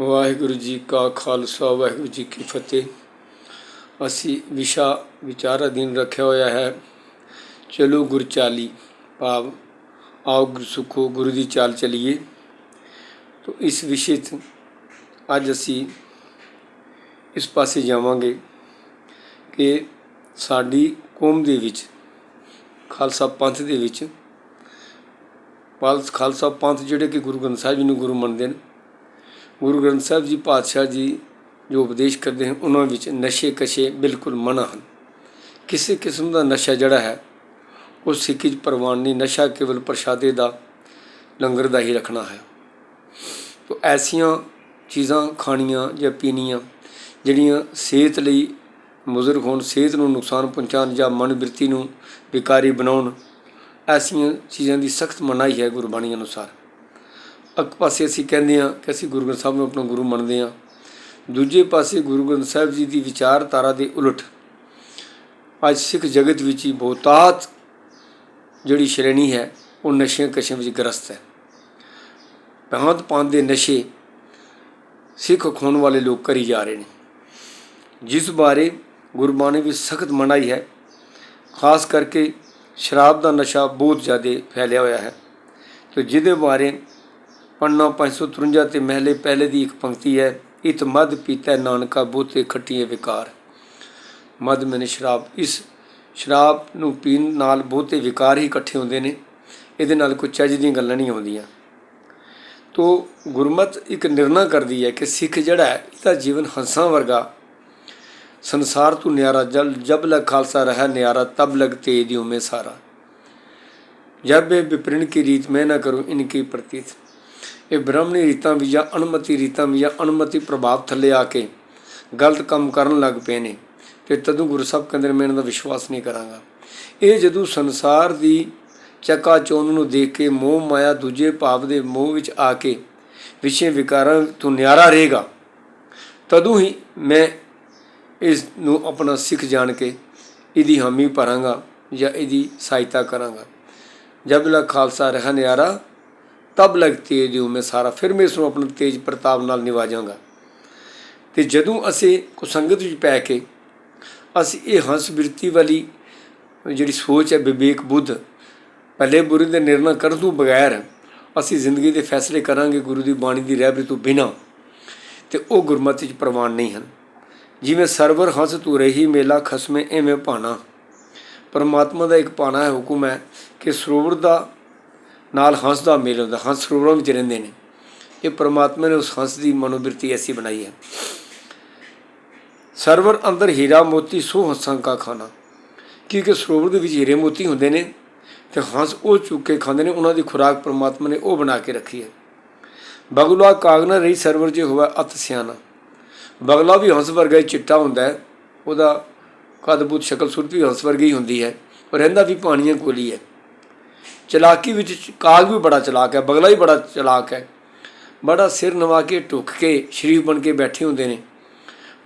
ਵਾਹਿਗੁਰੂ ਜੀ ਕਾ ਖਾਲਸਾ, ਵਾਹਿਗੁਰੂ ਜੀ ਕੀ ਫਤਿਹ। ਅਸੀਂ ਵਿਸ਼ਾ ਵਿਚਾਰ ਅਧੀਨ ਰੱਖਿਆ ਹੋਇਆ ਹੈ। ਚਲੋ ਗੁਰ ਚਾਲੀ ਭਾਵ, ਆਓ ਗੁਰ ਸੁਖੋ, ਗੁਰੂ ਦੀ ਚਾਲ ਚਲੀਏ। ਤੋ ਇਸ ਵਿਸ਼ੇ 'ਚ ਅੱਜ ਅਸੀਂ ਇਸ ਪਾਸੇ ਜਾਵਾਂਗੇ ਕਿ ਸਾਡੀ ਕੌਮ ਦੇ ਵਿੱਚ, ਖਾਲਸਾ ਪੰਥ ਦੇ ਵਿੱਚ ਪਾਲਸ ਖਾਲਸਾ ਪੰਥ ਜਿਹੜੇ ਕਿ ਗੁਰੂ ਗ੍ਰੰਥ ਸਾਹਿਬ ਜੀ ਨੂੰ ਗੁਰੂ ਮੰਨਦੇ ਨੇ ਗੁਰੂ ਗ੍ਰੰਥ ਸਾਹਿਬ ਜੀ ਪਾਤਸ਼ਾਹ ਜੀ ਜੋ ਉਪਦੇਸ਼ ਕਰਦੇ ਹਨ, ਉਹਨਾਂ ਵਿੱਚ ਨਸ਼ੇ ਕਸ਼ੇ ਬਿਲਕੁਲ ਮਨਾ ਹਨ। ਕਿਸੇ ਕਿਸਮ ਦਾ ਨਸ਼ਾ ਜਿਹੜਾ ਹੈ, ਉਹ ਸਿੱਖੀ 'ਚ ਪ੍ਰਵਾਨ ਨਹੀਂ, ਨਸ਼ਾ ਕੇਵਲ ਪ੍ਰਸ਼ਾਦੇ ਦਾ, ਲੰਗਰ ਦਾ ਹੀ ਰੱਖਣਾ ਹੈ। ਤੋ ਐਸੀਆਂ ਚੀਜ਼ਾਂ ਖਾਣੀਆਂ ਜਾਂ ਪੀਣੀਆਂ, ਜਿਹੜੀਆਂ ਸਿਹਤ ਲਈ ਮੁਜ਼ਰ ਹੋਣ, ਸਿਹਤ ਨੂੰ ਨੁਕਸਾਨ ਪਹੁੰਚਾਉਣ ਜਾਂ ਮਨ ਬਿਰਤੀ ਨੂੰ ਵਿਕਾਰੀ ਬਣਾਉਣ, ਐਸੀਆਂ ਚੀਜ਼ਾਂ ਦੀ ਸਖਤ ਮਨਾਹੀ ਹੈ ਗੁਰਬਾਣੀ ਅਨੁਸਾਰ। ਇੱਕ ਪਾਸੇ ਅਸੀਂ ਕਹਿੰਦੇ ਹਾਂ ਕਿ ਅਸੀਂ ਗੁਰੂ ਗ੍ਰੰਥ ਸਾਹਿਬ ਨੂੰ ਆਪਣਾ ਗੁਰੂ ਮੰਨਦੇ ਹਾਂ। ਦੂਜੇ ਪਾਸੇ ਗੁਰੂ ਗ੍ਰੰਥ ਸਾਹਿਬ ਜੀ ਦੀ ਵਿਚਾਰਧਾਰਾ ਦੇ ਉਲਟ ਅੱਜ ਸਿੱਖ ਜਗਤ ਵਿੱਚ ਹੀ ਬਹੁਤਾਤ ਜਿਹੜੀ ਸ਼੍ਰੇਣੀ ਹੈ, ਉਹ ਨਸ਼ਿਆਂ ਕਸ਼ਿਆਂ ਵਿੱਚ ਗ੍ਰਸਤ ਹੈ। ਭਾਂਤ ਪਾਂਤ ਦੇ ਨਸ਼ੇ ਸਿੱਖ ਖੋਣ ਵਾਲੇ ਲੋਕ ਕਰੀ ਜਾ ਰਹੇ ਨੇ। ਜਿਸ ਬਾਰੇ ਗੁਰਬਾਣੀ ਵਿੱਚ ਸਖਤ ਮਨਾਈ ਹੈ, ਖਾਸ ਕਰਕੇ ਸ਼ਰਾਬ ਦਾ ਨਸ਼ਾ ਬਹੁਤ ਜ਼ਿਆਦਾ ਫੈਲਿਆ ਹੋਇਆ ਹੈ। ਤੇ ਜਿਹਦੇ ਬਾਰੇ ਪੰਨਾ 553 ਤੇ ਮਹਿਲੇ ਪਹਿਲੇ ਦੀ ਇੱਕ ਪੰਕਤੀ ਹੈ, ਇਤ ਮਦ ਪੀਤਾ ਨਾਨਕਾ ਬੋਤੇ ਖੱਟੀਏ ਵਿਕਾਰ। ਮਦ ਮੈਨੇ ਸ਼ਰਾਬ, ਇਸ ਸ਼ਰਾਬ ਨੂੰ ਪੀਣ ਨਾਲ ਬਹੁਤੇ ਵਿਕਾਰ ਹੀ ਇਕੱਠੇ ਹੁੰਦੇ ਨੇ। ਇਹਦੇ ਨਾਲ ਕੋਈ ਚੱਜ ਦੀਆਂ ਗੱਲਾਂ ਨਹੀਂ ਆਉਂਦੀਆਂ। ਤੋ ਗੁਰਮਤ ਇੱਕ ਨਿਰਣਾ ਕਰਦੀ ਹੈ ਕਿ ਸਿੱਖ ਜਿਹੜਾ ਹੈ ਇਹਦਾ ਜੀਵਨ ਹੰਸਾਂ ਵਰਗਾ। ਸੰਸਾਰ ਤੋਂ ਨਿਆਰਾ, ਜਲ, ਜਬ ਲਗ ਖਾਲਸਾ ਰਹਾ ਨਿਆਰਾ, ਤਬ ਲਗ ਤੇਜ ਉਮੇ ਸਾਰਾ। ਜਬ ਇਹ ਵਿਪਰਨ ਕੀ ਰੀਤ ਮੈਂ ਨਾ ਕਰੂੰ ਇਨਕੀ ਪ੍ਰਤੀਤ। ਇਹ ਬ੍ਰਾਹਮਣੀ ਰੀਤਾਂ ਵੀ ਜਾਂ ਅਨੁਮਤੀ ਰੀਤਾਂ ਵੀ ਜਾਂ ਅਨੁਮਤੀ ਪ੍ਰਭਾਵ ਥੱਲੇ ਆ ਕੇ ਗਲਤ ਕੰਮ ਕਰਨ ਲੱਗ ਪਏ ਨੇ ਤੇ ਤਦੋਂ ਗੁਰੂ ਸਾਹਿਬ ਕਹਿੰਦੇ ਨੇ, ਮੈਂ ਇਹਨਾਂ ਦਾ ਵਿਸ਼ਵਾਸ ਨਹੀਂ ਕਰਾਂਗਾ। ਇਹ ਜਦੋਂ ਸੰਸਾਰ ਦੀ ਚੱਕਾ ਚੋਂਦ ਨੂੰ ਦੇਖ ਕੇ ਮੋਹ ਮਾਇਆ ਦੂਜੇ ਭਾਵ ਦੇ ਮੋਹ ਵਿੱਚ ਆ ਕੇ ਵਿਸ਼ੇ ਵਿਕਾਰਾਂ ਤੋਂ ਨਿਆਰਾ ਰਹੇਗਾ, ਤਦੋਂ ਹੀ ਮੈਂ ਇਸ ਨੂੰ ਆਪਣਾ ਸਿੱਖ ਜਾਣ ਕੇ ਇਹਦੀ ਹਾਮੀ ਭਰਾਂਗਾ ਜਾਂ ਇਹਦੀ ਸਹਾਇਤਾ ਕਰਾਂਗਾ। ਜਬ ਲਗ ਖਾਲਸਾ, ਰਹਾ ਨਿਆਰਾ। ਤਬ ਲਗ ਤੇਜ ਹੂੰ ਮੈਂ ਸਾਰਾ, ਫਿਰ ਮੈਂ ਇਸ ਨੂੰ ਆਪਣਾ ਤੇਜ ਪ੍ਰਤਾਪ ਨਾਲ ਨਿਵਾਜਾਂਗਾ। ਤੇ ਜਦੋਂ ਅਸੀਂ ਕੁਸੰਗਤ ਵਿੱਚ ਪੈ ਕੇ ਅਸੀਂ ਇਹ ਹੰਸ ਬਿਰਤੀ ਵਾਲੀ ਜਿਹੜੀ ਸੋਚ ਹੈ ਵਿਵੇਕ ਬੁੱਧ, ਭਲੇ ਬੁਰੇ ਦੇ ਨਿਰਣਾ ਕਰਨ ਤੋਂ ਬਗੈਰ ਅਸੀਂ ਜ਼ਿੰਦਗੀ ਦੇ ਫੈਸਲੇ ਕਰਾਂਗੇ ਗੁਰੂ ਦੀ ਬਾਣੀ ਦੀ ਰਹਿਬਰੀ ਤੋਂ ਬਿਨਾਂ। ਤੇ ਉਹ ਗੁਰਮਤਿ 'ਚ ਪ੍ਰਵਾਨ ਨਹੀਂ ਹਨ। ਜਿਵੇਂ ਸਰਵਰ ਹੰਸ ਤੂੰ ਰਹੀ, ਮੇਲਾ ਖਸਮੇ ਐਵੇਂ ਭਾਣਾ। ਪਰਮਾਤਮਾ ਦਾ ਇੱਕ ਪਾਣਾ ਹੈ ਹੁਕਮ ਹੈ ਕਿ ਸਰੋਵਰ ਦਾ ਨਾਲ ਹੰਸ ਦਾ ਮੇਲ ਹੁੰਦਾ, ਹੰਸ ਸਰੋਵਰਾਂ ਵਿੱਚ ਰਹਿੰਦੇ ਨੇ। ਇਹ ਪਰਮਾਤਮਾ ਨੇ ਉਸ ਹੰਸ ਦੀ ਮਨੋਬਿਰਤੀ ਐਸੀ ਬਣਾਈ ਹੈ। ਸਰਵਰ ਅੰਦਰ ਹੀਰਾ ਮੋਤੀ, ਸੋ ਹੰਸਾਂ ਕਾ ਖਾਣਾ। ਕਿਉਂਕਿ ਸਰੋਵਰ ਦੇ ਵਿੱਚ ਹੀਰੇ ਮੋਤੀ ਹੁੰਦੇ ਨੇ, ਤੇ ਹੰਸ ਉਹ ਚੁੱਕ ਕੇ ਖਾਂਦੇ ਨੇ, ਉਹਨਾਂ ਦੀ ਖੁਰਾਕ ਪਰਮਾਤਮਾ ਨੇ ਉਹ ਬਣਾ ਕੇ ਰੱਖੀ ਹੈ। ਬਗਲਾ ਕਾਗਨਾ ਰਹੀ ਸਰਵਰ ਜੇ ਹੋਇਆ ਅਤ ਸਿਆਣਾ। ਬਗਲਾ ਵੀ ਹੰਸ ਵਰਗਾ ਹੀ ਚਿੱਟਾ ਹੁੰਦਾ ਹੈ, ਉਹਦਾ ਕਦਬੂਤ ਸ਼ਕਲ ਸੂਰਤ ਵੀ ਹੰਸ ਵਰਗੀ ਹੀ ਹੁੰਦੀ ਹੈ ਉਹ ਰਹਿੰਦਾ ਵੀ ਪਾਣੀਆਂ ਕੋਲੀ ਹੈ। ਚਲਾਕੀ ਵਿੱਚ ਕਾਗ ਵੀ ਬੜਾ ਚਲਾਕ ਹੈ, ਬਗਲਾ ਵੀ ਬੜਾ ਚਲਾਕ ਹੈ। ਬੜਾ ਸਿਰ ਨਵਾ ਕੇ ਟੁੱਕ ਕੇ ਸ਼ਰੀਫ ਬਣ ਕੇ ਬੈਠੇ ਹੁੰਦੇ ਨੇ।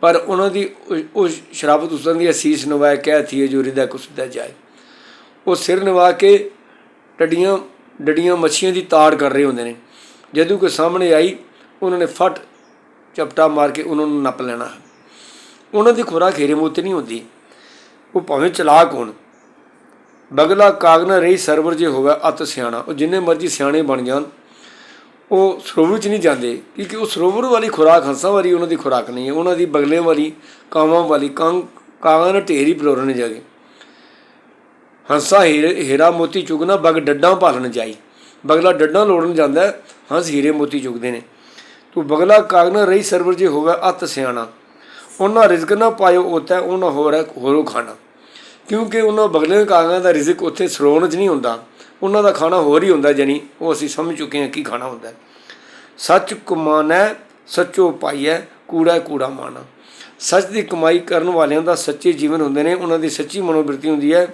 ਪਰ ਉਹਨਾਂ ਦੀ ਉਹ- ਉਹ ਸ਼ਰਾਬਤ ਉਸਨ ਦੀ ਅਸੀਸ ਨਵਾਇ ਕਹਿਤੀ ਹੈ ਜੋ ਹਿਰਦਾ ਕੁਸਦਾ ਜਾਏ। ਉਹ ਸਿਰ ਨਵਾ ਕੇ ਟੱਡੀਆਂ ਡੱਡੀਆਂ ਮੱਛੀਆਂ ਦੀ ਤਾੜ ਕਰ ਰਹੇ ਹੁੰਦੇ ਨੇ। ਜਦੋਂ ਕੋਈ ਸਾਹਮਣੇ ਆਈ, ਉਹਨਾਂ ਨੇ ਫਟ ਚਪਟਾ ਮਾਰ ਕੇ ਉਹਨਾਂ ਨੂੰ ਨੱਪ ਲੈਣਾ। ਉਹਨਾਂ ਦੀ ਖੁਰਾਕ ਹੀਰੇ ਮੋਤੀ ਨਹੀਂ ਹੁੰਦੀ। ਉਹ ਭਾਵੇਂ ਚਲਾਕ ਹੋਣ ਬਗਲਾ ਕਾਗਨਾ ਰਹੀ ਸਰਵਰ ਜੇ ਹੋਵੇ ਅਤ ਸਿਆਣਾ। ਉਹ ਜਿੰਨੇ ਮਰਜ਼ੀ ਸਿਆਣੇ ਬਣ ਜਾਣ, ਉਹ ਸਰੋਵਰ 'ਚ ਨਹੀਂ ਜਾਂਦੇ। ਕਿਉਂਕਿ ਉਹ ਸਰੋਵਰ ਵਾਲੀ ਖੁਰਾਕ, ਹੰਸਾਂ ਵਾਲੀ ਉਹਨਾਂ ਦੀ ਖੁਰਾਕ ਨਹੀਂ ਹੈ। ਉਹਨਾਂ ਦੀ ਬਗਲੇ ਵਾਲੀ, ਕਾਵਾਂ ਵਾਲੀ, ਕਾਂਗ ਕਾਵਾਂ ਨਾਲ ਢੇਰੀ ਪਲੋਰਨ ਜਾਗੇ। ਹੰਸਾ ਹੀਰੇ, ਹੀਰਾ ਮੋਤੀ ਚੁਗਣਾ, ਬਗ ਡੱਡਾਂ ਭਾਲਣ ਜਾਈ। ਬਗਲਾ ਡੱਡਾਂ ਲੋੜਨ ਜਾਂਦਾ ਹੰਸ ਹੀਰੇ ਮੋਤੀ ਚੁਗਦੇ ਨੇ। ਤੂੰ ਬਗਲਾ ਕਾਗਨਾ ਰਹੀ ਸਰਵਰ ਜੇ ਹੋਵੇ ਅਤ ਸਿਆਣਾ। ਉਹਨਾਂ ਰਿਜ਼ਕ ਨਾ ਪਾਇਓ ਉਤੈ ਉਹਨਾਂ ਹੋਰ ਹੈ, ਹੋਰੋ ਖਾਣਾ। ਕਿਉਂਕਿ ਉਹਨਾਂ ਬਗਲੇ ਕਾਗਾਂ ਦਾ ਰਿਜ਼ਕ ਉੱਥੇ ਸਰੋਣ 'ਚ ਨਹੀਂ ਹੁੰਦਾ। ਉਹਨਾਂ ਦਾ ਖਾਣਾ ਹੋਰ ਹੀ ਹੁੰਦਾ ਜਾਨੀ ਉਹ ਅਸੀਂ ਸਮਝ ਚੁੱਕੇ ਹਾਂ ਕੀ ਖਾਣਾ ਹੁੰਦਾ। ਸੱਚ ਕਮਾਨੈ ਸੱਚੋ ਪਾਈਐ ਕੂੜਾ ਕੂੜਾ ਮਾਣਾ ਸੱਚ ਦੀ ਕਮਾਈ ਕਰਨ ਵਾਲਿਆਂ ਦਾ ਸੱਚੇ ਜੀਵਨ ਹੁੰਦੇ ਨੇ, ਉਹਨਾਂ ਦੀ ਸੱਚੀ ਮਨੋਬਿਰਤੀ ਹੁੰਦੀ ਹੈ,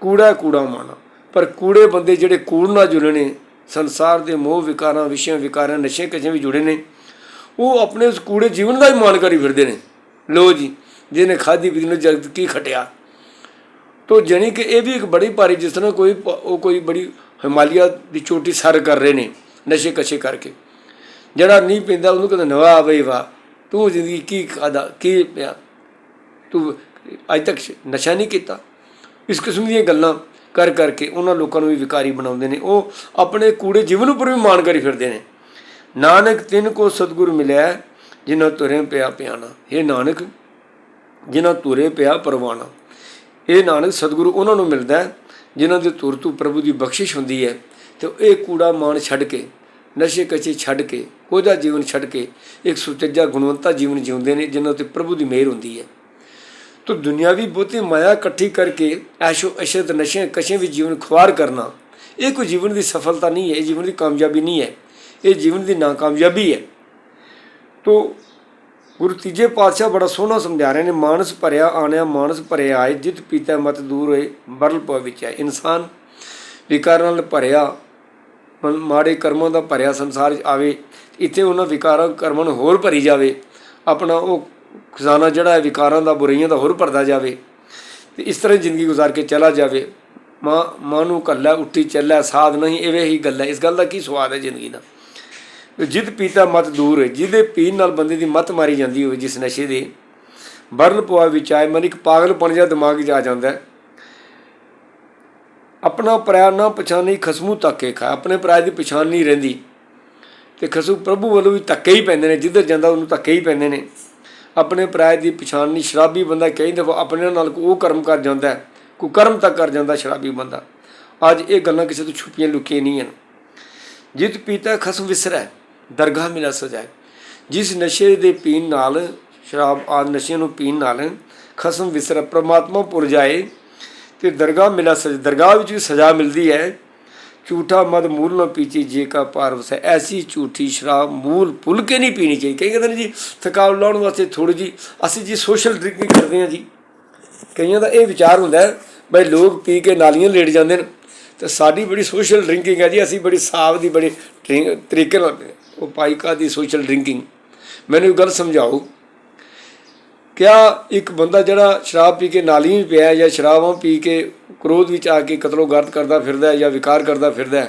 ਕੂੜਾ ਕੂੜਾ ਮਾਣਾ ਪਰ ਕੂੜੇ ਬੰਦੇ ਜਿਹੜੇ ਕੂੜ ਨਾਲ ਜੁੜੇ ਨੇ, ਸੰਸਾਰ ਦੇ ਮੋਹ ਵਿਕਾਰਾਂ, ਵਿਸ਼ਿਆਂ ਵਿਕਾਰਾਂ ਨਸ਼ੇ ਕਜੇ ਵੀ ਜੁੜੇ ਨੇ, ਉਹ ਆਪਣੇ ਉਸ ਕੂੜੇ ਜੀਵਨ ਦਾ ਹੀ ਮਾਣ ਕਰੀ ਫਿਰਦੇ ਨੇ। ਲੋ ਜੀ, ਜਿਹਨੇ ਖਾਦੀ ਪੀਤੀ ਨੂੰ ਜਗਤ ਕੀ ਖਟਿਆ? ਤੋ ਜਾਣੀ ਕਿ ਇਹ ਵੀ ਇੱਕ ਬੜੀ ਭਾਰੀ ਜਿਸ ਤਰ੍ਹਾਂ ਕੋਈ ਉਹ ਕੋਈ ਬੜੀ ਹਿਮਾਲਿਆ ਦੀ ਚੋਟੀ ਸਰ ਕਰ ਰਹੇ ਨੇ ਨਸ਼ੇ ਕਸ਼ੇ ਕਰਕੇ। ਜਿਹੜਾ ਨਹੀਂ ਪੀਂਦਾ ਉਹਨੂੰ ਕਹਿੰਦਾ ਨਵਾ ਬਈ ਵਾਹ, ਤੂੰ ਜ਼ਿੰਦਗੀ ਕੀ ਖਾਦਾ ਕੀ ਪਿਆ? ਤੂੰ ਅੱਜ ਤੱਕ ਨਸ਼ਾ ਨਹੀਂ ਕੀਤਾ। ਇਸ ਕਿਸਮ ਦੀਆਂ ਗੱਲਾਂ ਕਰ ਕਰਕੇ ਉਹਨਾਂ ਲੋਕਾਂ ਨੂੰ ਵੀ ਵਿਕਾਰੀ ਬਣਾਉਂਦੇ ਨੇ। ਉਹ ਆਪਣੇ ਕੂੜੇ ਜੀਵਨ ਉੱਪਰ ਵੀ ਮਾਣ ਕਰੀ ਫਿਰਦੇ ਨੇ। ਨਾਨਕ ਤਿੰਨ ਕੋ ਸਤਿਗੁਰ ਮਿਲਿਆ ਜਿਨ੍ਹਾਂ ਤੁਰੇ ਪਿਆ ਪਿਆਣਾ। ਇਹ ਨਾਨਕ, ਜਿਨ੍ਹਾਂ ਤੁਰੇ ਪਿਆ ਪਰਵਾਣਾ। ਇਹ ਨਾਨਕ ਸਤਿਗੁਰੂ ਉਹਨਾਂ ਨੂੰ ਮਿਲਦਾ ਹੈ, ਜਿਨ੍ਹਾਂ ਦੇ ਤੁਰ ਤੋਂ ਪ੍ਰਭੂ ਦੀ ਬਖਸ਼ਿਸ਼ ਹੁੰਦੀ ਹੈ ਤੇ ਇਹ ਕੂੜਾ ਮਾਨ ਛੱਡ ਕੇ, ਨਸ਼ੇ ਕਚੇ ਛੱਡ ਕੇ ਉਹਦਾ ਜੀਵਨ ਛੱਡ ਕੇ, ਇੱਕ ਸੁਚੱਜਾ ਗੁਣਵੰਤਾ ਜੀਵਨ ਜਿਉਂਦੇ ਨੇ, ਜਿਨ੍ਹਾਂ ਤੇ ਪ੍ਰਭੂ ਦੀ ਮਿਹਰ ਹੁੰਦੀ ਹੈ। ਤੋ ਦੁਨਿਆਵੀ ਬਹੁਤੀ ਮਾਇਆ ਇਕੱਠੀ ਕਰਕੇ ਐਸ਼ੋ ਅਸ਼ਰਤ ਨਸ਼ੇ ਕਸ਼ੇ ਵਿੱਚ ਜੀਵਨ ਖੁਆਰ ਕਰਨਾ, ਇਹ ਕੋਈ ਜੀਵਨ ਦੀ ਸਫਲਤਾ ਨਹੀਂ ਹੈ, ਇਹ ਜੀਵਨ ਦੀ ਕਾਮਯਾਬੀ ਨਹੀਂ ਹੈ, ਇਹ ਜੀਵਨ ਦੀ ਨਾਕਾਮਯਾਬੀ ਹੈ। ਤੋ ਗੁਰੂ ਤੀਜੇ ਪਾਤਸ਼ਾਹ ਬੜਾ ਸੋਹਣਾ ਸਮਝਾ ਰਹੇ ਨੇ, ਮਾਨਸ ਭਰਿਆ ਆਣਿਆ, ਮਾਨਸ ਭਰਿਆ ਆਏ, ਜਿਤ ਪੀਤਾ ਮਤ ਦੂਰ ਹੋਏ, ਬਰਲ ਪੋ ਵਿੱਚ ਹੈ ਇਨਸਾਨ ਵਿਕਾਰਾਂ ਨਾਲ ਭਰਿਆ ਮਾੜੇ ਕਰਮਾਂ ਦਾ ਭਰਿਆ ਸੰਸਾਰ 'ਚ ਆਵੇ, ਇੱਥੇ ਉਹਨਾਂ ਵਿਕਾਰਾਂ, ਕਰਮਾਂ ਨੂੰ ਹੋਰ ਭਰੀ ਜਾਵੇ, ਆਪਣਾ ਉਹ ਖਜ਼ਾਨਾ ਜਿਹੜਾ ਹੈ, ਵਿਕਾਰਾਂ ਦਾ, ਬੁਰਾਈਆਂ ਦਾ ਹੋਰ ਭਰਦਾ ਜਾਵੇ, ਤੇ ਇਸ ਤਰ੍ਹਾਂ ਜ਼ਿੰਦਗੀ ਗੁਜ਼ਾਰ ਕੇ ਚਲਾ ਜਾਵੇ। ਮਾਂ ਮਾਂ ਨੂੰ ਕੱਲਾ ਉੱਟੀ ਚੱਲਿਆ, ਸਾਧ ਨਹੀਂ ਐਵੇਂ ਹੀ ਗੱਲ ਹੈ। ਇਸ ਗੱਲ ਦਾ ਕੀ ਸਵਾਦ ਹੈ ਜ਼ਿੰਦਗੀ ਦਾ? ਜਿੱਦ ਪੀਤਾ ਮਤ ਦੂਰ ਹੈ। ਜਿਹਦੇ ਪੀਣ ਨਾਲ ਬੰਦੇ ਦੀ ਮਤ ਮਾਰੀ ਜਾਂਦੀ ਹੋਵੇ ਜਿਸ ਨਸ਼ੇ ਦੇ ਬਰਨ ਪਵਾ ਵਿੱਚ ਆਏ ਮਨ ਇੱਕ ਪਾਗਲਪਣ ਜਿਹਾ ਦਿਮਾਗ 'ਚ ਆ ਜਾਂਦਾ ਆਪਣਾ ਪਰਾਇਆ ਨਾ ਪਛਾਣੀ ਖਸਮੂ ਤੱਕੇ ਖਾ ਆਪਣੇ ਪਰਾਇਆ ਦੀ ਪਛਾਣ ਨਹੀਂ ਰਹਿੰਦੀ। ਤੇ ਖਸੂ ਪ੍ਰਭੂ ਵੱਲੋਂ ਵੀ ਧੱਕੇ ਹੀ ਪੈਂਦੇ ਨੇ। ਜਿੱਧਰ ਜਾਂਦਾ ਉਹਨੂੰ ਧੱਕੇ ਹੀ ਪੈਂਦੇ ਨੇ। ਆਪਣੇ ਪਰਾਇਆ ਦੀ ਪਛਾਣ ਨਹੀਂ। ਸ਼ਰਾਬੀ ਬੰਦਾ ਕਈ ਦਫਾ ਆਪਣੇ ਨਾਲ ਕੋਈ ਉਹ ਕਰਮ ਕਰ ਜਾਂਦਾ ਹੈ, ਕੋਈ ਕਰਮ ਤੱਕ ਕਰ ਜਾਂਦਾ ਸ਼ਰਾਬੀ ਬੰਦਾ। ਅੱਜ ਇਹ ਗੱਲਾਂ ਕਿਸੇ ਤੋਂ ਛੁਪੀਆਂ ਲੁਕੀਆਂ ਨਹੀਂ ਹਨ। ਜਿਤ ਪੀਤਾ ਖਸਮ ਵਿਸਰੈ। ਦਰਗਾਹ ਮਿਲਾ ਸਜਾਏ। ਜਿਸ ਨਸ਼ੇ ਦੇ ਪੀਣ ਨਾਲ, ਸ਼ਰਾਬ ਆਦ ਨਸ਼ਿਆਂ ਨੂੰ ਪੀਣ ਨਾਲ ਖਸਮ ਵਿਸਰ ਪ੍ਰਮਾਤਮਾ ਪੁਰ ਜਾਏ ਤੇ ਦਰਗਾਹ ਮਿਲਾ ਸਜ, ਦਰਗਾਹ ਵਿੱਚ ਵੀ ਸਜ਼ਾ ਮਿਲਦੀ ਹੈ। ਝੂਠਾ ਮਦ ਮੂਲ ਨਾ ਪੀਚੀ, ਜੇ ਕਾ ਪਾਰਵਸ ਹੈ ਐਸੀ ਝੂਠੀ ਸ਼ਰਾਬ ਮੂਲ ਭੁੱਲ ਕੇ ਨਹੀਂ ਪੀਣੀ ਚਾਹੀਦੀ। ਕਈ ਕਹਿੰਦੇ ਨੇ ਜੀ, ਥਕਾਵਟ ਲਾਉਣ ਵਾਸਤੇ ਥੋੜੀ ਜੀ ਅਸੀਂ ਜੀ ਸੋਸ਼ਲ ਡਰਿੰਕਿੰਗ ਕਰਦੇ ਹਾਂ ਜੀ। ਕਈਆਂ ਦਾ ਇਹ ਵਿਚਾਰ ਹੁੰਦਾ ਹੈ, ਬਈ ਲੋਕ ਪੀ ਕੇ ਨਾਲੀਆਂ ਲੇਟ ਜਾਂਦੇ ਨੇ। ਤੇ ਸਾਡੀ ਬੜੀ ਸੋਸ਼ਲ ਡਰਿੰਕਿੰਗ ਹੈ ਜੀ, ਅਸੀਂ ਬੜੀ ਸਾਫ਼ ਦੀ, ਬੜੀ ਡਰਿੰਕ- ਤਰੀਕੇ ਨਾਲ ਉਹ ਪਾਈਕਾ ਦੀ ਸੋਸ਼ਲ ਡਰਿੰਕਿੰਗ ਮੈਨੂੰ ਇਹ ਗੱਲ ਸਮਝਾਓ, ਕਿਆ ਇੱਕ ਬੰਦਾ ਜਿਹੜਾ ਸ਼ਰਾਬ ਪੀ ਕੇ ਨਾਲੀ ਵਿੱਚ ਪਿਆ ਜਾਂ ਸ਼ਰਾਬਾਂ ਪੀ ਕੇ ਕ੍ਰੋਧ ਵਿੱਚ ਆ ਕੇ ਕਤਲੋ ਗਰਦ ਕਰਦਾ ਫਿਰਦਾ ਜਾਂ ਵਿਕਾਰ ਕਰਦਾ ਫਿਰਦਾ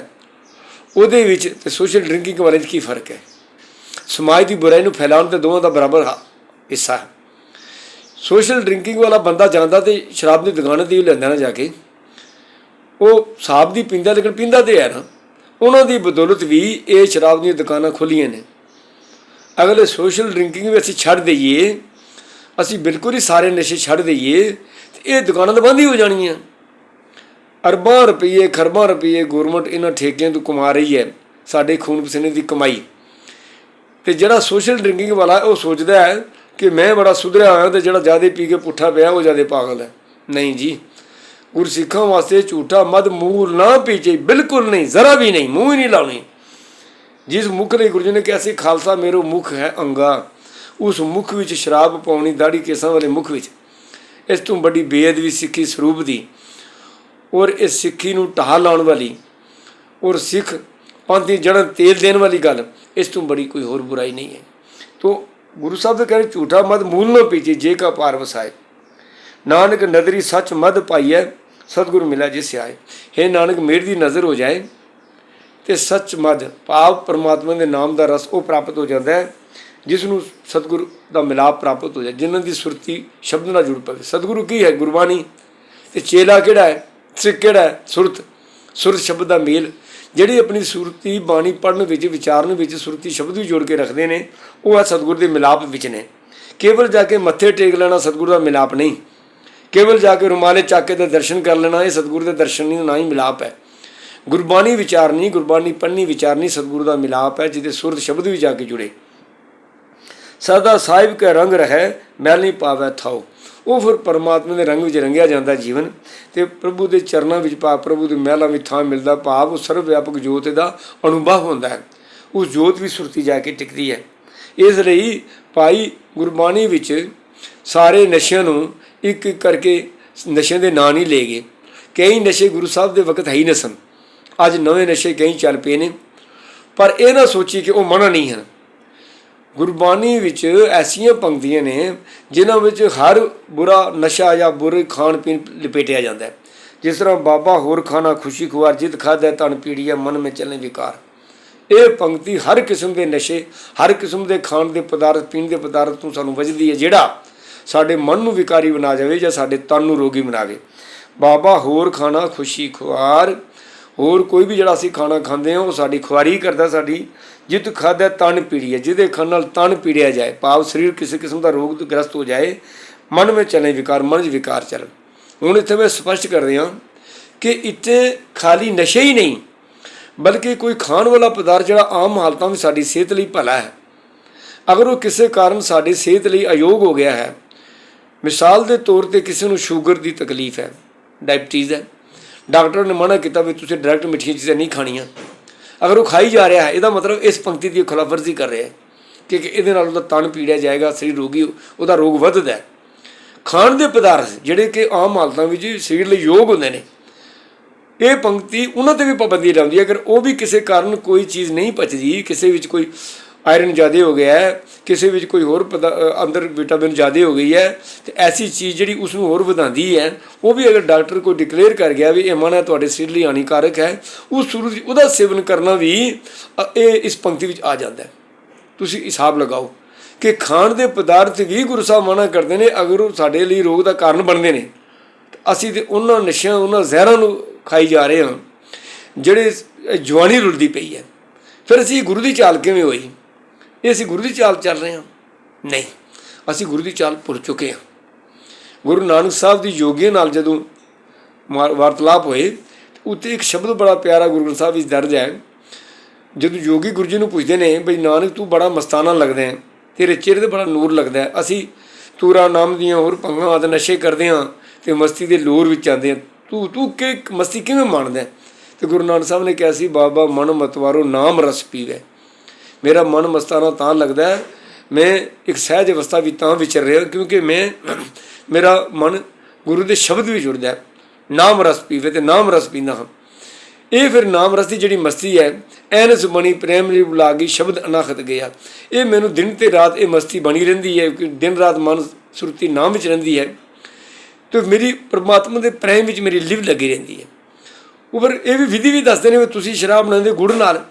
ਉਹਦੇ ਵਿੱਚ ਤੇ ਸੋਸ਼ਲ ਡਰਿੰਕਿੰਗ ਵਾਲੇ 'ਚ ਕੀ ਫ਼ਰਕ ਹੈ? ਸਮਾਜ ਦੀ ਬੁਰਾਈ ਨੂੰ ਫੈਲਾਉਣ ਤੇ ਦੋਵਾਂ ਦਾ ਬਰਾਬਰ ਹਾ- ਹਿੱਸਾ ਹੈ। ਸੋਸ਼ਲ ਡਰਿੰਕਿੰਗ ਵਾਲਾ ਬੰਦਾ ਜਾਂਦਾ ਤੇ ਸ਼ਰਾਬ ਦੀ ਦੁਕਾਨ ਤੇ ਹੀ ਲੈਂਦਾ ਨਾ ਜਾ ਕੇ। ਉਹ ਸ਼ਰਾਬ ਦੀ ਪੀਂਦਾ, ਲੇਕਿਨ ਪੀਂਦਾ ਤੇ ਹੈ ਨਾ। ਉਹਨਾਂ ਦੀ ਬਦੌਲਤ ਵੀ ਇਹ ਸ਼ਰਾਬ ਦੀਆਂ ਦੁਕਾਨਾਂ ਖੁੱਲੀਆਂ ਨੇ। ਅਗਲੇ ਸੋਸ਼ਲ ਡਰਿੰਕਿੰਗ ਵੀ ਅਸੀਂ ਛੱਡ ਦਈਏ, ਅਸੀਂ ਬਿਲਕੁਲ ਹੀ ਸਾਰੇ ਨਸ਼ੇ ਛੱਡ ਦਈਏ, ਤੇ ਇਹ ਦੁਕਾਨਾਂ ਤਾਂ ਬੰਦ ਹੀ ਹੋ ਜਾਣੀਆਂ ਅਰਬਾਂ ਰੁਪਏ ਖਰਬਾਂ ਰੁਪਏ ਗਵਰਨਮੈਂਟ ਇਹਨਾਂ ਠੇਕਿਆਂ ਤੋਂ ਕਮਾ ਰਹੀ ਹੈ, ਸਾਡੇ ਖੂਨ ਪਸੀਨੇ ਦੀ ਕਮਾਈ। ਤੇ ਜਿਹੜਾ ਸੋਸ਼ਲ ਡਰਿੰਕਿੰਗ ਵਾਲਾ ਉਹ ਸੋਚਦਾ ਹੈ ਕਿ ਮੈਂ ਬੜਾ ਸੁਧਰਿਆ ਹੋਇਆ ਤੇ ਜਿਹੜਾ ਜ਼ਿਆਦਾ ਪੀ ਕੇ ਪੁੱਠਾ ਪਿਆ, ਉਹ ਜ਼ਿਆਦਾ ਪਾਗਲ ਹੈ। ਨਹੀਂ ਜੀ ਗੁਰਸਿੱਖਾਂ ਵਾਸਤੇ ਝੂਠਾ ਮਦ ਮੂਲ ਨਾ ਪੀਚੇ ਬਿਲਕੁਲ ਨਹੀਂ, ਜ਼ਰਾ ਵੀ ਨਹੀਂ, ਮੂੰਹ ਹੀ ਨਹੀਂ ਲਾਉਣੀ। ਜਿਸ ਮੁਖ ਲਈ ਗੁਰੂ ਜੀ ਨੇ ਕਿਹਾ ਸੀ, ਖਾਲਸਾ ਮੇਰੋ ਮੁਖ ਹੈ ਅੰਗਾ। ਉਸ ਮੁਖ ਵਿੱਚ ਸ਼ਰਾਬ ਪਾਉਣੀ ਦਾੜੀ ਕੇਸਾਂ ਵਾਲੇ ਮੁਖ ਵਿੱਚ। ਇਸ ਤੋਂ ਵੱਡੀ ਬੇਅਦਬੀ ਸਿੱਖੀ ਸਰੂਪ ਦੀ ਔਰ ਇਸ ਸਿੱਖੀ ਨੂੰ ਢਾਹ ਲਾਉਣ ਵਾਲੀ ਔਰ ਸਿੱਖ ਪੰਥ ਦੀ ਜੜ੍ਹਾਂ ਤੇਲ ਦੇਣ ਵਾਲੀ ਗੱਲ, ਇਸ ਤੋਂ ਬੜੀ ਕੋਈ ਹੋਰ ਬੁਰਾਈ ਨਹੀਂ ਹੈ। ਤੋ ਗੁਰੂ ਸਾਹਿਬ ਦੇ ਕਹਿੰਦੇ ਝੂਠਾ ਮਦ ਮੂਲ ਨਾ ਪੀਜੇ ਜੇ ਕਾ ਪਾਰ ਵਸਾਏ। ਨਾਨਕ ਨਦਰੀ ਸੱਚ ਮਦ ਪਾਈਐ ਸਤਿਗੁਰੂ ਮਿਲਾ ਜਿਸ ਆਏ। ਹੈ ਨਾਨਕ, ਮੇਰ ਦੀ ਨਜ਼ਰ ਹੋ ਜਾਏ ਤੇ ਸੱਚ ਮਦ ਭਾਵ ਪਰਮਾਤਮਾ ਦੇ ਨਾਮ ਦਾ ਰਸ ਉਹ ਪ੍ਰਾਪਤ ਹੋ ਜਾਂਦਾ ਹੈ, ਜਿਸ ਨੂੰ ਸਤਿਗੁਰੂ ਦਾ ਮਿਲਾਪ ਪ੍ਰਾਪਤ ਹੋ ਜਾਏ, ਜਿਨ੍ਹਾਂ ਦੀ ਸੁਰਤੀ ਸ਼ਬਦ ਨਾਲ ਜੁੜ ਪਵੇ। ਸਤਿਗੁਰੂ ਕੀ ਹੈ? ਗੁਰਬਾਣੀ। ਤੇ ਚੇਲਾ ਕਿਹੜਾ ਹੈ? ਸਿੱਖ ਕਿਹੜਾ ਹੈ? ਸੁਰਤ। ਸੁਰਤ ਸ਼ਬਦ ਦਾ ਮੇਲ। ਜਿਹੜੀ ਆਪਣੀ ਸੁਰਤੀ ਬਾਣੀ ਪੜਨ ਵਿੱਚ, ਵਿਚਾਰਨ ਵਿੱਚ ਸੁਰਤੀ ਸ਼ਬਦ ਵੀ ਜੋੜ ਕੇ ਰੱਖਦੇ ਨੇ, ਉਹ ਹੈ ਸਤਿਗੁਰੂ ਦੇ ਮਿਲਾਪ ਵਿੱਚ ਨੇ। ਕੇਵਲ ਜਾ ਕੇ ਮੱਥੇ ਟੇਕ ਲੈਣਾ ਸਤਿਗੁਰੂ ਦਾ ਮਿਲਾਪ ਨਹੀਂ। ਕੇਵਲ ਜਾ ਕੇ ਰੁਮਾਲੇ ਚਾਕੇ ਦੇ ਦਰਸ਼ਨ ਕਰ ਲੈਣਾ, ਇਹ ਸਤਿਗੁਰੂ ਦੇ ਦਰਸ਼ਨ ਨਹੀਂ, ਨਾ ਹੀ ਮਿਲਾਪ ਹੈ। ਗੁਰਬਾਣੀ ਵਿਚਾਰਨੀ ਗੁਰਬਾਣੀ ਪੜ੍ਹਨੀ ਵਿਚਾਰਨੀ ਸਤਿਗੁਰੂ ਦਾ ਮਿਲਾਪ ਹੈ, ਜਿਹਦੇ ਸੁਰਤ ਸ਼ਬਦ ਵੀ ਜਾ ਕੇ ਜੁੜੇ। ਸਦਾ ਸਾਹਿਬ ਕੇ ਰੰਗ ਰਹਿ, ਮੈਲ ਨਹੀਂ ਪਾਵੇ ਥਾਓ ਉਹ ਫਿਰ ਪਰਮਾਤਮਾ ਦੇ ਰੰਗ ਵਿੱਚ ਰੰਗਿਆ ਜਾਂਦਾ ਜੀਵਨ, ਤੇ ਪ੍ਰਭੂ ਦੇ ਚਰਨਾਂ ਵਿੱਚ ਭਾਵ ਪ੍ਰਭੂ ਦੇ ਮਹਿਲਾਂ ਵਿੱਚ ਥਾਂ ਮਿਲਦਾ ਭਾਵ, ਉਹ ਸਰਵ ਵਿਆਪਕ ਜੋਤ ਦਾ ਅਨੁਭਵ ਹੁੰਦਾ ਹੈ। ਉਸ ਜੋਤ ਵੀ ਸੁਰਤੀ ਜਾ ਕੇ ਟਿਕਦੀ ਹੈ। ਇਸ ਲਈ ਭਾਈ ਗੁਰਬਾਣੀ ਵਿੱਚ ਸਾਰੇ ਨਸ਼ਿਆਂ ਨੂੰ ਇੱਕ ਇੱਕ ਕਰਕੇ ਨਸ਼ੇ ਦੇ ਨਾਂ ਨਹੀਂ ਲੈ ਗਏ। ਕਈ ਨਸ਼ੇ ਗੁਰੂ ਸਾਹਿਬ ਦੇ ਵਕਤ ਹੈ ਹੀ ਨਾ ਅੱਜ ਨਵੇਂ ਨਸ਼ੇ ਕਈ ਚੱਲ ਪਏ ਨੇ। ਪਰ ਇਹ ਨਾ ਸੋਚੀ ਕਿ ਉਹ ਮਨਾ ਨਹੀਂ ਹਨ ਗੁਰਬਾਣੀ ਵਿੱਚ ਐਸੀਆਂ ਪੰਕਤੀਆਂ ਨੇ ਜਿਨ੍ਹਾਂ ਵਿੱਚ ਹਰ ਬੁਰਾ ਨਸ਼ਾ ਜਾਂ ਬੁਰੇ ਖਾਣ ਪੀਣ ਲਪੇਟਿਆ ਜਾਂਦਾ ਹੈ। ਜਿਸ ਤਰ੍ਹਾਂ ਬਾਬਾ ਹੋਰ ਖਾਣਾ ਖੁਸ਼ੀ ਖੁਆਰ, ਜਿਤ ਖਾਦਾ ਤਨ ਪੀੜੀਆ ਮਨ ਮੇ ਚੱਲੇ ਵਿਕਾਰ। ਇਹ ਪੰਕਤੀ ਹਰ ਕਿਸਮ ਦੇ ਨਸ਼ੇ, ਹਰ ਕਿਸਮ ਦੇ ਖਾਣ ਦੇ ਪਦਾਰਥ, ਪੀਣ ਦੇ ਪਦਾਰਥ ਤੋਂ ਸਾਨੂੰ ਵਜਦੀ ਹੈ, ਜਿਹੜਾ ਸਾਡੇ ਮਨ ਨੂੰ ਵਿਕਾਰੀ ਬਣਾ ਜਾਵੇ ਜਾਂ ਸਾਡੇ ਤਨ ਨੂੰ ਰੋਗੀ ਬਣਾਵੇ ਬਾਬਾ, ਹੋਰ ਖਾਣਾ ਖੁਸ਼ੀ ਖੁਆਰ। ਹੋਰ ਕੋਈ ਵੀ ਜਿਹੜਾ ਅਸੀਂ ਖਾਣਾ ਖਾਂਦੇ ਹਾਂ, ਉਹ ਸਾਡੀ ਖੁਆਰੀ ਕਰਦਾ ਸਾਡੀ। ਜਿਤ ਖਾਦਾ ਤਨ ਪੀੜੀਏ, ਜਿਹਦੇ ਖਾਣ ਨਾਲ ਤਨ ਪੀੜਿਆ ਜਾਏ। ਭਾਵ ਸਰੀਰ ਕਿਸੇ ਕਿਸਮ ਦਾ ਰੋਗ ਤੋਂ ਗ੍ਰਸਤ ਹੋ ਜਾਏ, ਮਨ ਵਿੱਚ ਚਲੇ ਵਿਕਾਰ, ਮਨ 'ਚ ਵਿਕਾਰ ਚੱਲ ਹੁਣ ਇੱਥੇ ਮੈਂ ਸਪਸ਼ਟ ਕਰਦੇ ਹਾਂ ਕਿ ਇੱਥੇ ਖਾਲੀ ਨਸ਼ੇ ਹੀ ਨਹੀਂ, ਬਲਕਿ ਕੋਈ ਖਾਣ ਵਾਲਾ ਪਦਾਰਥ ਜਿਹੜਾ ਆਮ ਹਾਲਤਾਂ ਵਿੱਚ ਸਾਡੀ ਸਿਹਤ ਲਈ ਭਲਾ ਹੈ। ਅਗਰ ਉਹ ਕਿਸੇ ਕਾਰਨ ਸਾਡੀ ਸਿਹਤ ਲਈ ਅਯੋਗ ਹੋ ਗਿਆ ਹੈ ਮਿਸਾਲ ਦੇ ਤੌਰ ਤੇ ਕਿਸੇ ਨੂੰ ਸ਼ੂਗਰ ਦੀ ਤਕਲੀਫ ਹੈ ਡਾਇਬਟੀਜ਼ ਹੈ। ਡਾਕਟਰ ਨੇ ਮਨਾ ਕੀਤਾ ਵੀ ਤੁਸੀਂ ਡਾਇਰੈਕਟ ਮਿੱਠੀਆਂ ਚੀਜ਼ਾਂ ਨਹੀਂ ਖਾਣੀਆਂ। ਅਗਰ ਉਹ ਖਾਈ ਜਾ ਰਿਹਾ ਹੈ, ਇਹਦਾ ਮਤਲਬ ਇਸ ਪੰਕਤੀ ਦੀ ਖਿਲਾਫਵਰਜ਼ੀ ਕਰ ਰਿਹਾ ਹੈ ਕਿ ਇਹਦੇ ਨਾਲ ਉਹਦਾ ਤਨ ਪੀੜਿਆ ਜਾਏਗਾ, ਸਰੀਰ ਰੋਗੀ, ਉਹਦਾ ਰੋਗ ਵੱਧਦਾ ਹੈ। ਖਾਣ ਦੇ ਪਦਾਰਥ ਜਿਹੜੇ ਕਿ ਆਮ ਹਾਲਤਾਂ ਵਿੱਚ ਸਰੀਰ ਲਈ ਯੋਗ ਹੁੰਦੇ ਨੇ, ਇਹ ਪੰਕਤੀ ਉਹਨਾਂ ਤੇ ਵੀ ਪਾਬੰਦੀ ਲਾਉਂਦੀ ਹੈ। ਅਗਰ ਉਹ ਵੀ ਕਿਸੇ ਕਾਰਨ ਕੋਈ ਚੀਜ਼ ਨਹੀਂ ਪਚਦੀ, ਕਿਸੇ ਵਿੱਚ ਕੋਈ ਆਇਰਨ ਜ਼ਿਆਦਾ ਹੋ ਗਿਆ ਹੈ ਕਿਸੇ ਵਿੱਚ ਕੋਈ ਹੋਰ ਪਦਾ- ਅੰਦਰ ਵਿਟਾਮਿਨ ਜ਼ਿਆਦਾ ਹੋ ਗਈ ਹੈ ਤੇ ਐਸੀ ਚੀਜ਼ ਜਿਹੜੀ ਉਸ ਨੂੰ ਹੋਰ ਵਧਾਉਂਦੀ ਹੈ ਉਹ ਵੀ ਅਗਰ ਡਾਕਟਰ ਕੋਈ ਡਿਕਲੇਅਰ ਕਰ ਗਿਆ ਵੀ ਇਹ ਮਨ ਤੁਹਾਡੇ ਸਰੀਰ ਲਈ ਹਾਨੀਕਾਰਕ ਹੈ ਉਸ ਸੂਰਤ ਉਹਦਾ ਸੇਵਨ ਕਰਨਾ ਵੀ ਅ, ਇਹ ਇਸ ਪੰਕਤੀ ਵਿੱਚ ਆ ਜਾਂਦਾ ਹੈ। ਤੁਸੀਂ ਹਿਸਾਬ ਲਗਾਓ ਕਿ ਖਾਣ ਦੇ ਪਦਾਰਥ ਵੀ ਗੁਰੂ ਸਾਹਿਬ ਮਨਾ ਕਰਦੇ ਨੇ ਅਗਰ ਉਹ ਸਾਡੇ ਲਈ ਰੋਗ ਦਾ ਕਾਰਨ ਬਣਦੇ ਨੇ। ਅਸੀਂ ਤੇ ਉਹਨਾਂ ਨਸ਼ਿਆਂ ਉਹਨਾਂ ਜ਼ਹਿਰਾਂ ਨੂੰ ਖਾਈ ਜਾ ਰਹੇ ਹਾਂ ਜਿਹੜੇ ਜਵਾਨੀ ਰੁਲਦੀ ਪਈ ਹੈ। ਫਿਰ ਅਸੀਂ ਗੁਰੂ ਦੀ ਚਾਲ ਕਿਵੇਂ ਹੋਈ? ਇਹ ਅਸੀਂ ਗੁਰੂ ਦੀ ਚਾਲ ਚੱਲ ਰਹੇ ਹਾਂ। ਨਹੀਂ, ਅਸੀਂ ਗੁਰੂ ਦੀ ਚਾਲ ਭੁੱਲ ਚੁੱਕੇ ਹਾਂ। ਗੁਰੂ ਨਾਨਕ ਸਾਹਿਬ ਦੀ ਯੋਗੀਆਂ ਨਾਲ ਜਦੋਂ ਮਾਰ- ਵਾਰਤਾਲਾਪ ਹੋਏ ਉੱਤੇ ਇੱਕ ਸ਼ਬਦ ਬੜਾ ਪਿਆਰਾ ਗੁਰੂ ਗ੍ਰੰਥ ਸਾਹਿਬ ਵਿੱਚ ਦਰਜ ਹੈ। ਜਦੋਂ ਯੋਗੀ ਗੁਰੂ ਜੀ ਨੂੰ ਪੁੱਛਦੇ ਨੇ, ਬਈ ਨਾਨਕ, ਤੂੰ ਬੜਾ ਮਸਤਾਨਾ ਲੱਗਦਾ ਹੈ, ਤੇਰੇ ਚਿਹਰੇ ਤੇ ਬੜਾ ਨੂਰ ਲੱਗਦਾ ਹੈ। ਅਸੀਂ ਤੂਰਾ ਨਾਮ ਦੀਆਂ ਹੋਰ ਪੰਗਾਂ ਆਦਿ ਨਸ਼ੇ ਕਰਦੇ ਹਾਂ ਤੇ ਮਸਤੀ ਦੇ ਲੋਰ ਵਿੱਚ ਆਉਂਦੇ ਹਾਂ। ਤੂੰ ਤੂੰ ਕਿ, ਮਸਤੀ ਕਿਵੇਂ ਮੰਨਦਾ ਹੈ? ਤੇ ਗੁਰੂ ਨਾਨਕ ਸਾਹਿਬ ਨੇ ਕਿਹਾ ਸੀ, ਬਾਬਾ, ਮਨ ਮਤਵਾਰੋ, ਨਾਮ ਰਸ ਪੀਵੇ। ਮੇਰਾ ਮਨ ਮਸਤਾਨਾ ਤਾਂ ਲੱਗਦਾ ਹੈ। ਮੈਂ ਇੱਕ ਸਹਿਜ ਅਵਸਥਾ ਵੀ ਤਾਂ ਵਿਚਰ ਰਿਹਾ ਕਿਉਂਕਿ ਮੈਂ, ਮੇਰਾ ਮਨ ਗੁਰੂ ਦੇ ਸ਼ਬਦ ਵਿੱਚ ਜੁੜਦਾ ਹੈ। ਨਾਮ ਰਸ ਪੀਵੇ ਤੇ ਨਾਮ ਰਸ ਪੀਂਦਾ ਹਾਂ। ਇਹ ਫਿਰ ਨਾਮ ਰਸ ਦੀ ਜਿਹੜੀ ਮਸਤੀ ਹੈ ਐਨਸ ਬਣੀ ਪ੍ਰੇਮ ਲਈ ਬੁਲਾਗੀ ਸ਼ਬਦ ਅਨਾਖਤ ਗਿਆ। ਇਹ ਮੈਨੂੰ ਦਿਨ ਤੇ ਰਾਤ ਇਹ ਮਸਤੀ ਬਣੀ ਰਹਿੰਦੀ ਹੈ, ਕਿ ਦਿਨ ਰਾਤ ਮਨ ਸੁਰਤੀ ਨਾਮ ਵਿੱਚ ਰਹਿੰਦੀ ਹੈ। ਤੇ ਮੇਰੀ ਪ੍ਰਮਾਤਮਾ ਦੇ ਪ੍ਰੇਮ ਵਿੱਚ ਮੇਰੀ ਲਿਵ ਲੱਗੀ ਰਹਿੰਦੀ ਹੈ। ਉਪਰ ਇਹ ਵੀ ਵਿਧੀ ਵੀ ਦੱਸਦੇ ਨੇ ਵੀ ਤੁਸੀਂ ਸ਼ਰਾਬ ਬਣਾਉਂਦੇ ਗੁੜ ਨਾਲ।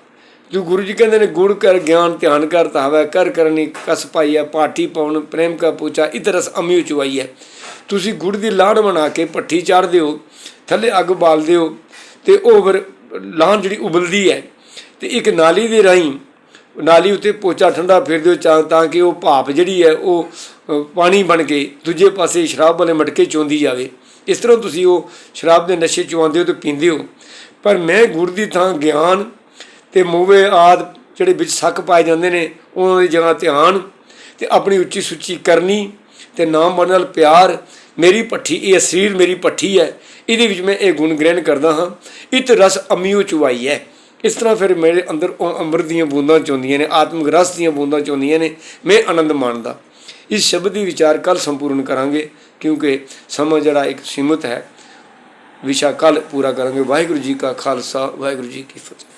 ਜੋ ਗੁਰੂ ਜੀ ਕਹਿੰਦੇ ਨੇ ਗੁੜ ਕਰ, ਗਿਆਨ ਧਿਆਨ ਕਰ ਤਾਵੇ ਕਰ ਕਰਨੀ, ਕਸ ਪਾਈਆ ਪਾਠੀ ਪਾਉਣ ਪ੍ਰੇਮ ਕਾ ਪੂਚਾ ਇਤਰਸ ਅਮਿਉ ਚੁਆਈ ਹੈ। ਤੁਸੀਂ ਗੁੜ ਦੀ ਲਾੜ ਬਣਾ ਕੇ ਭੱਠੀ ਚਾੜਦੇ ਹੋ ਥੱਲੇ ਅੱਗ ਬਾਲਦੇ ਹੋ ਤੇ ਉਹ ਫਿਰ ਲਾਹਣ ਜਿਹੜੀ ਉਬਲਦੀ ਹੈ, ਤੇ ਇੱਕ ਨਾਲੀ ਦੇ ਰਾਹੀਂ, ਨਾਲੀ ਉੱਤੇ ਪੋਚਾ ਠੰਡਾ ਫੇਰ ਦਿਓ ਚਾਂ, ਤਾਂ ਕਿ ਉਹ ਭਾਪ ਜਿਹੜੀ ਹੈ, ਉਹ ਪਾਣੀ ਬਣ ਕੇ ਦੂਜੇ ਪਾਸੇ ਸ਼ਰਾਬ ਵਾਲੇ ਮਟਕੇ ਚੋਂਦੀ ਜਾਵੇ। ਇਸ ਤਰ੍ਹਾਂ ਤੁਸੀਂ ਉਹ ਸ਼ਰਾਬ ਦੇ ਨਸ਼ੇ ਚੁਆਉਂਦੇ ਹੋ ਤੇ ਪੀਂਦੇ ਹੋ। ਪਰ ਮੈਂ ਗੁਰ ਦੀ ਥਾਂ ਗਿਆਨ ਤੇ ਮੂਵੇ ਆਦ ਜਿਹੜੇ ਵਿੱਚ ਸੱਕ ਪਾਏ ਜਾਂਦੇ ਨੇ, ਉਹਨਾਂ ਦੀ ਜਗ੍ਹਾ ਧਿਆਨ ਤੇ ਆਪਣੀ ਉੱਚੀ ਸੁੱਚੀ ਕਰਨੀ ਤੇ ਨਾਮ ਬਣ ਨਾਲ ਪਿਆਰ, ਮੇਰੀ ਪੱਠੀ, ਇਹ ਸਰੀਰ ਮੇਰੀ ਪੱਠੀ ਹੈ। ਇਹਦੇ ਵਿੱਚ ਮੈਂ ਇਹ ਗੁਣ ਗ੍ਰਹਿਣ ਕਰਦਾ ਹਾਂ। ਇਤ ਰਸ ਅਮਿਓ ਚੁਆਈ ਹੈ। ਇਸ ਤਰ੍ਹਾਂ ਫਿਰ ਮੇਰੇ ਅੰਦਰ ਉਹ ਅੰਮ੍ਰਿਤ ਦੀਆਂ ਬੂੰਦਾਂ ਚੋਂਦੀਆਂ ਨੇ, ਆਤਮਿਕ ਰਸ ਦੀਆਂ ਬੂੰਦਾਂ ਚੋਂਦੀਆਂ ਨੇ, ਮੈਂ ਆਨੰਦ ਮਾਣਦਾ। ਇਸ ਸ਼ਬਦ ਦੀ ਵਿਚਾਰ ਕੱਲ ਸੰਪੂਰਨ ਕਰਾਂਗੇ, ਕਿਉਂਕਿ ਸਮਾਂ ਜਿਹੜਾ ਇੱਕ ਸੀਮਤ ਹੈ। ਵਿਸ਼ਾ ਕੱਲ ਪੂਰਾ ਕਰਾਂਗੇ। ਵਾਹਿਗੁਰੂ ਜੀ ਕਾ ਖਾਲਸਾ, ਵਾਹਿਗੁਰੂ ਜੀ ਕੀ ਫਤਿਹ।